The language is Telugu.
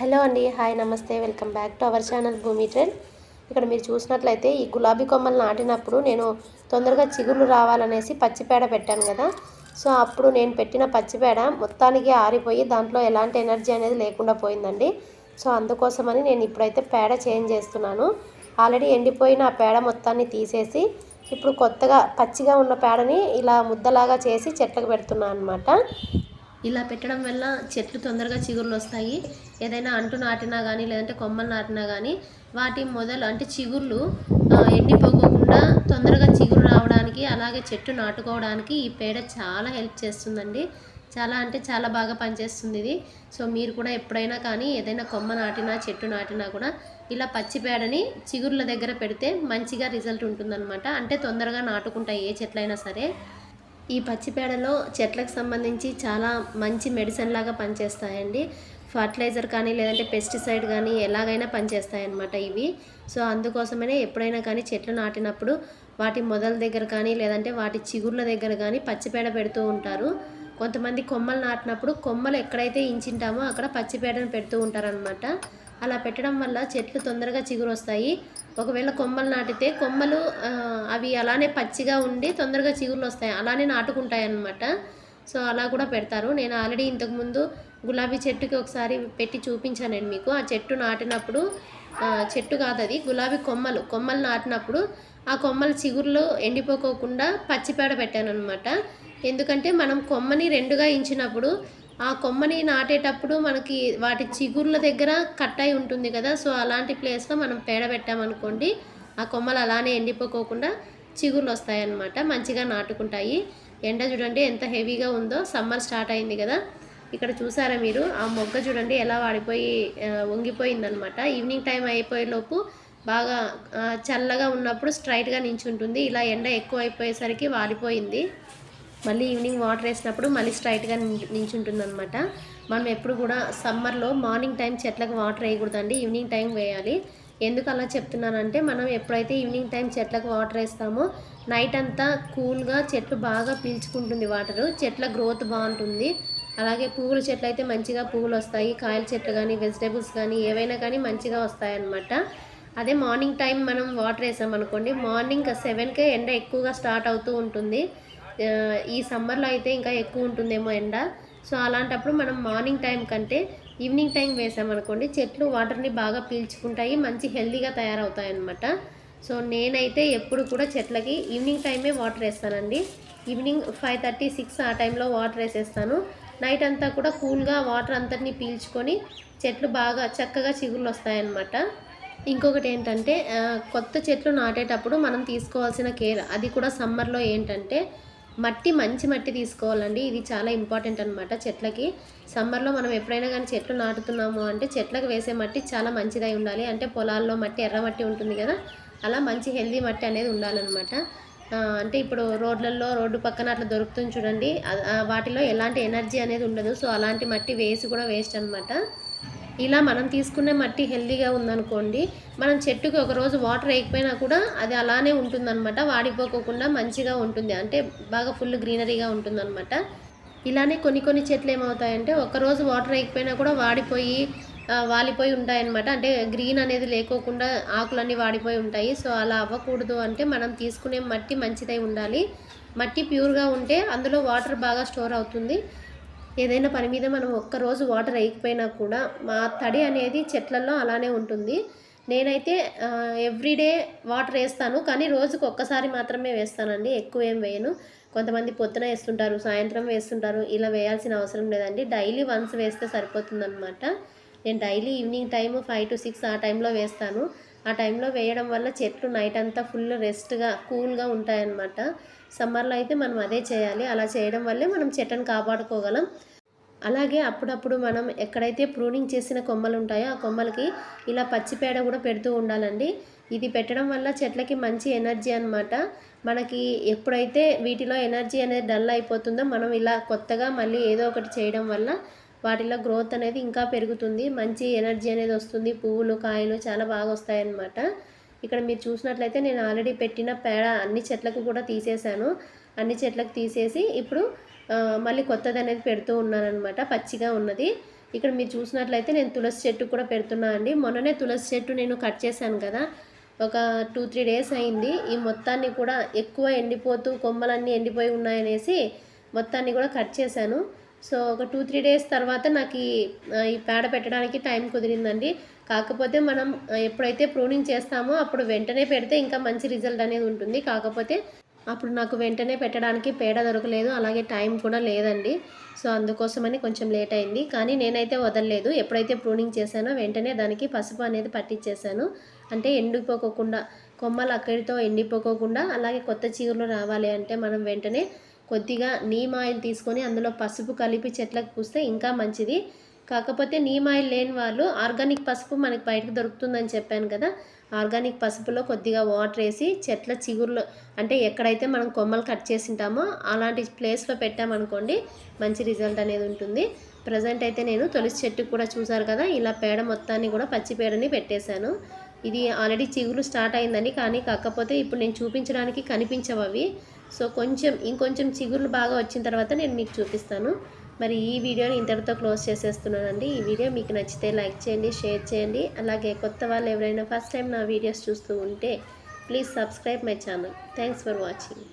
హలో అండి హాయ్ నమస్తే welcome back to our channel Bhoomi Trend. ఇక్కడ మీరు చూసినట్లయితే ఈ గులాబీ కొమ్మలు నాటినప్పుడు నేను తొందరగా చిగుళ్ళు రావాలనేసి పచ్చిపేడ పెట్టాను కదా. సో అప్పుడు నేను పెట్టిన పచ్చిపేడ మొత్తానికి ఆరిపోయి దాంట్లో ఎలాంటి ఎనర్జీ అనేది లేకుండా పోయిందండి. సో అందుకోసమని నేను ఇప్పుడైతే పేడ చేంజ్ చేస్తున్నాను. ఆల్రెడీ ఎండిపోయిన ఆ పేడ మొత్తాన్ని తీసేసి ఇప్పుడు కొత్తగా పచ్చిగా ఉన్న పేడని ఇలా ముద్దలాగా చేసి చెట్లకు పెడుతున్నాను అనమాట ఇలా పెట్టడం వల్ల చెట్లు తొందరగా చిగుర్లు వస్తాయి. ఏదైనా అంటు నాటినా కానీ లేదంటే కొమ్మలు నాటినా కానీ వాటి మొదలు అంటే చిగుర్లు ఎండిపోకుండా తొందరగా చిగురు రావడానికి అలాగే చెట్టు నాటుకోవడానికి ఈ పేడ చాలా హెల్ప్ చేస్తుందండి. చాలా అంటే చాలా బాగా పనిచేస్తుంది ఇది. సో మీరు కూడా ఎప్పుడైనా కానీ ఏదైనా కొమ్మ నాటినా చెట్టు నాటినా కూడా ఇలా పచ్చి పేడని చిగుర్ల దగ్గర పెడితే మంచిగా రిజల్ట్ ఉంటుందన్నమాట. అంటే తొందరగా నాటుకుంటాయి ఏ చెట్లైనా సరే. ఈ పచ్చిపేడలో చెట్లకు సంబంధించి చాలా మంచి మెడిసిన్ లాగా పనిచేస్తాయండి. ఫర్టిలైజర్ కానీ లేదంటే పెస్టిసైడ్ కానీ ఎలాగైనా పనిచేస్తాయి అన్నమాట ఇవి. సో అందుకోసమనే ఎప్పుడైనా కానీ చెట్లు నాటినప్పుడు వాటి మొదల దగ్గర కానీ లేదంటే వాటి చిగుర్ల దగ్గర కానీ పచ్చిపేడ పెడుతూ ఉంటారు. కొంతమంది కొమ్మలు నాటినప్పుడు కొమ్మలు ఎక్కడైతే ఇంచింటామో అక్కడ పచ్చిపేడను పెడుతూ ఉంటారనమాట అలా పెట్టడం వల్ల చెట్లు తొందరగా చిగురు వస్తాయి ఒకవేళ కొమ్మలు నాటితే కొమ్మలు అవి అలానే పచ్చిగా ఉండి తొందరగా చిగుర్లు వస్తాయి అలానే నాటుకుంటాయి అన్నమాట సో అలా కూడా పెడతారు. నేను ఆల్రెడీ ఇంతకుముందు గులాబీ చెట్టుకి ఒకసారి పెట్టి చూపించానండి మీకు. ఆ చెట్టు నాటినప్పుడు చెట్టు కాదు అది గులాబీ కొమ్మలు కొమ్మలు నాటినప్పుడు ఆ కొమ్మల చిగుర్లు ఎండిపోకోకుండా పచ్చిపేడ పెట్టాను అనమాట ఎందుకంటే మనం కొమ్మని రెండుగా ఇంచినప్పుడు ఆ కొమ్మని నాటేటప్పుడు మనకి వాటి చిగుర్ల దగ్గర కట్ అయి ఉంటుంది కదా సో అలాంటి ప్లేస్లో మనం పేడ పెట్టామనుకోండి ఆ కొమ్మలు అలానే ఎండిపోకోకుండా చిగుర్లు వస్తాయన్నమాట మంచిగా నాటుకుంటాయి. ఎండ చూడండి ఎంత హెవీగా ఉందో సమ్మర్ స్టార్ట్ అయింది కదా. ఇక్కడ చూసారా మీరు? ఆ మొగ్గ చూడండి ఎలా వాడిపోయి వంగిపోయిందనమాట ఈవినింగ్ టైం అయిపోయేలోపు బాగా చల్లగా ఉన్నప్పుడు స్ట్రైట్గా నించుంటుంది. ఇలా ఎండ ఎక్కువ అయిపోయేసరికి వాడిపోయింది. మళ్ళీ ఈవినింగ్ వాటర్ వేసినప్పుడు మళ్ళీ స్ట్రైట్గా నించుంటుంది అనమాట మనం ఎప్పుడు కూడా సమ్మర్లో మార్నింగ్ టైం చెట్లకు వాటర్ వేయకూడదండి. ఈవినింగ్ టైం వేయాలి. ఎందుకు అలా చెప్తున్నానంటే మనం ఎప్పుడైతే ఈవినింగ్ టైం చెట్లకు వాటర్ వేస్తామో నైట్ అంతా కూల్గా చెట్లు బాగా పీల్చుకుంటుంది వాటరు చెట్ల గ్రోత్ బాగుంటుంది. అలాగే పువ్వుల చెట్లు అయితే మంచిగా పువ్వులు వస్తాయి. కాయల చెట్లు కానీ వెజిటేబుల్స్ కానీ ఏవైనా కానీ మంచిగా వస్తాయన్నమాట. అదే మార్నింగ్ టైం మనం వాటర్ వేసామనుకోండి మార్నింగ్ సెవెన్కే ఎండ ఎక్కువగా స్టార్ట్ అవుతూ ఉంటుంది. ఈ సమ్మర్లో అయితే ఇంకా ఎక్కువ ఉంటుందేమో ఎండ. సో అలాంటప్పుడు మనం మార్నింగ్ టైం కంటే ఈవినింగ్ టైం వేసామనుకోండి చెట్లు వాటర్ని బాగా పీల్చుకుంటాయి మంచి హెల్తీగా తయారవుతాయి అన్నమాట సో నేనైతే ఎప్పుడు కూడా చెట్లకి ఈవినింగ్ టైమే వాటర్ వేస్తానండి. ఈవినింగ్ ఫైవ్ థర్టీ సిక్స్ ఆ టైంలో వాటర్ వేసేస్తాను. నైట్ అంతా కూడా కూల్గా వాటర్ అంతటిని పీల్చుకొని చెట్లు బాగా చక్కగా చిగుళ్ళు వస్తాయన్నమాట ఇంకొకటి ఏంటంటే కొత్త చెట్లు నాటేటప్పుడు మనం తీసుకోవాల్సిన కేర్ అది కూడా సమ్మర్లో ఏంటంటే మట్టి మంచి మట్టి తీసుకోవాలండి. ఇది చాలా ఇంపార్టెంట్ అనమాట చెట్లకి. సమ్మర్లో మనం ఎప్పుడైనా కానీ చెట్లు నాటుతున్నాము అంటే చెట్లకు వేసే మట్టి చాలా మంచిదై ఉండాలి. అంటే పొలాల్లో మట్టి ఎర్ర మట్టి ఉంటుంది కదా అలా మంచి హెల్దీ మట్టి అనేది ఉండాలన్నమాట. అంటే ఇప్పుడు రోడ్లలో రోడ్డు పక్కన అట్లా దొరుకుతుంది చూడండి. వాటిలో ఎలాంటి ఎనర్జీ అనేది ఉండదు. సో అలాంటి మట్టి వేసి కూడా వేస్ట్ అనమాట ఇలా మనం తీసుకునే మట్టి హెల్దీగా ఉందనుకోండి మనం చెట్టుకి ఒకరోజు వాటర్ వేయకపోయినా కూడా అది అలానే ఉంటుందన్నమాట. వాడిపోకోకుండా మంచిగా ఉంటుంది. అంటే బాగా ఫుల్ గ్రీనరీగా ఉంటుందన్నమాట. ఇలానే కొన్ని కొన్ని చెట్లు ఏమవుతాయంటే ఒక రోజు వాటర్ వేయకపోయినా కూడా వాడిపోయి వాలిపోయి ఉంటాయన్నమాట. అంటే గ్రీన్ అనేది లేకోకుండా ఆకులన్నీ వాడిపోయి ఉంటాయి. సో అలా అవ్వకూడదు అంటే మనం తీసుకునే మట్టి మంచిదై ఉండాలి. మట్టి ప్యూర్గా ఉంటే అందులో వాటర్ బాగా స్టోర్ అవుతుంది. ఏదైనా పని మీద మనం ఒక్కరోజు వాటర్ వేయకపోయినా కూడా మా తడి అనేది చెట్లలో అలానే ఉంటుంది. నేనైతే ఎవ్రీడే వాటర్ వేస్తాను కానీ రోజుకు ఒక్కసారి మాత్రమే వేస్తానండి. ఎక్కువ ఏం వేయను. కొంతమంది పొద్దున వేస్తుంటారు సాయంత్రం వేస్తుంటారు ఇలా వేయాల్సిన అవసరం లేదండి. డైలీ వన్స్ వేస్తే సరిపోతుందన్నమాట. నేను daily evening time five to six ఆ టైంలో వేస్తాను. ఆ టైంలో వేయడం వల్ల చెట్లు నైట్ అంతా ఫుల్ రెస్ట్గా కూల్గా ఉంటాయన్నమాట. సమ్మర్లో అయితే మనం అదే చేయాలి. అలా చేయడం వల్లే మనం చెట్లను కాపాడుకోగలం. అలాగే అప్పుడప్పుడు మనం ఎక్కడైతే ప్రూనింగ్ చేసిన కొమ్మలు ఉంటాయో ఆ కొమ్మలకి ఇలా పచ్చిపేడ కూడా పెడుతూ ఉండాలండి. ఇది పెట్టడం వల్ల చెట్లకి మంచి ఎనర్జీ అనమాట మనకి ఎప్పుడైతే వీటిలో ఎనర్జీ అనేది డల్ అయిపోతుందో మనం ఇలా కొత్తగా మళ్ళీ ఏదో ఒకటి చేయడం వల్ల వాటిలో గ్రోత్ అనేది ఇంకా పెరుగుతుంది. మంచి ఎనర్జీ అనేది వస్తుంది. పువ్వులు కాయలు చాలా బాగా వస్తాయన్నమాట. ఇక్కడ మీరు చూసినట్లయితే నేను ఆల్రెడీ పెట్టిన పేడ అన్ని చెట్లకు కూడా తీసేశాను. అన్ని చెట్లకు తీసేసి ఇప్పుడు మళ్ళీ కొత్తది అనేది పెడుతూ ఉన్నానన్నమాట. పచ్చిగా ఉన్నది. ఇక్కడ మీరు చూసినట్లయితే నేను తులసి చెట్టు కూడా పెడుతున్నా అండి. మొన్ననే తులసి చెట్టు నేను కట్ చేశాను కదా. ఒక టూ త్రీ డేస్ అయింది. ఈ మొత్తాన్ని కూడా ఎక్కువ ఎండిపోతూ కొమ్మలన్నీ ఎండిపోయి ఉన్నాయనేసి మొత్తాన్ని కూడా కట్ చేశాను. సో ఒక టూ త్రీ డేస్ తర్వాత నాకు ఈ ఈ పేడ పెట్టడానికి టైం కుదిరిందండి. కాకపోతే మనం ఎప్పుడైతే ప్రూనింగ్ చేస్తామో అప్పుడు వెంటనే పెడితే ఇంకా మంచి రిజల్ట్ అనేది ఉంటుంది. కాకపోతే అప్పుడు నాకు వెంటనే పెట్టడానికి పేడ దొరకలేదు అలాగే టైం కూడా లేదండి. సో అందుకోసమని కొంచెం లేట్ అయింది. కానీ నేనైతే వదలలేదు. ఎప్పుడైతే ప్రూనింగ్ చేశానో వెంటనే దానికి పసుపు అనేది పట్టించేశాను అంటే ఎండిపోకోకుండా కొమ్మలు అక్కడితో ఎండిపోకోకుండా అలాగే కొత్త చీరలు రావాలి అంటే మనం వెంటనే కొద్దిగా నీమ్ ఆయిల్ తీసుకొని అందులో పసుపు కలిపి చెట్లకు పూస్తే ఇంకా మంచిది. కాకపోతే నీమ్ ఆయిల్ లేని వాళ్ళు ఆర్గానిక్ పసుపు మనకి బయటకు దొరుకుతుందని చెప్పాను కదా. ఆర్గానిక్ పసుపులో కొద్దిగా వాటర్ వేసి చెట్ల చిగుర్లు అంటే ఎక్కడైతే మనం కొమ్మలు కట్ చేసింటామో అలాంటి ప్లేస్లో పెట్టామనుకోండి మంచి రిజల్ట్ అనేది ఉంటుంది. ప్రజెంట్ అయితే నేను తులసి చెట్టుకు కూడా చూసారు కదా ఇలా పేడ మొత్తాన్ని కూడా పచ్చి పేడని పెట్టేశాను. ఇది ఆల్రెడీ చిగురు స్టార్ట్ అయిందని కానీ కాకపోతే ఇప్పుడు నేను చూపించడానికి కనిపించవు అవి సో కొంచెం ఇంకొంచెం చిగుర్లు బాగా వచ్చిన తర్వాత నేను మీకు చూపిస్తాను. మరి ఈ వీడియోని ఇంతటితో క్లోజ్ చేసేస్తున్నానండి. ఈ వీడియో మీకు నచ్చితే లైక్ చేయండి షేర్ చేయండి. అలాగే కొత్త వాళ్ళు ఎవరైనా ఫస్ట్ టైం నా వీడియోస్ చూస్తూ ఉంటే please subscribe my channel. Thanks for watching.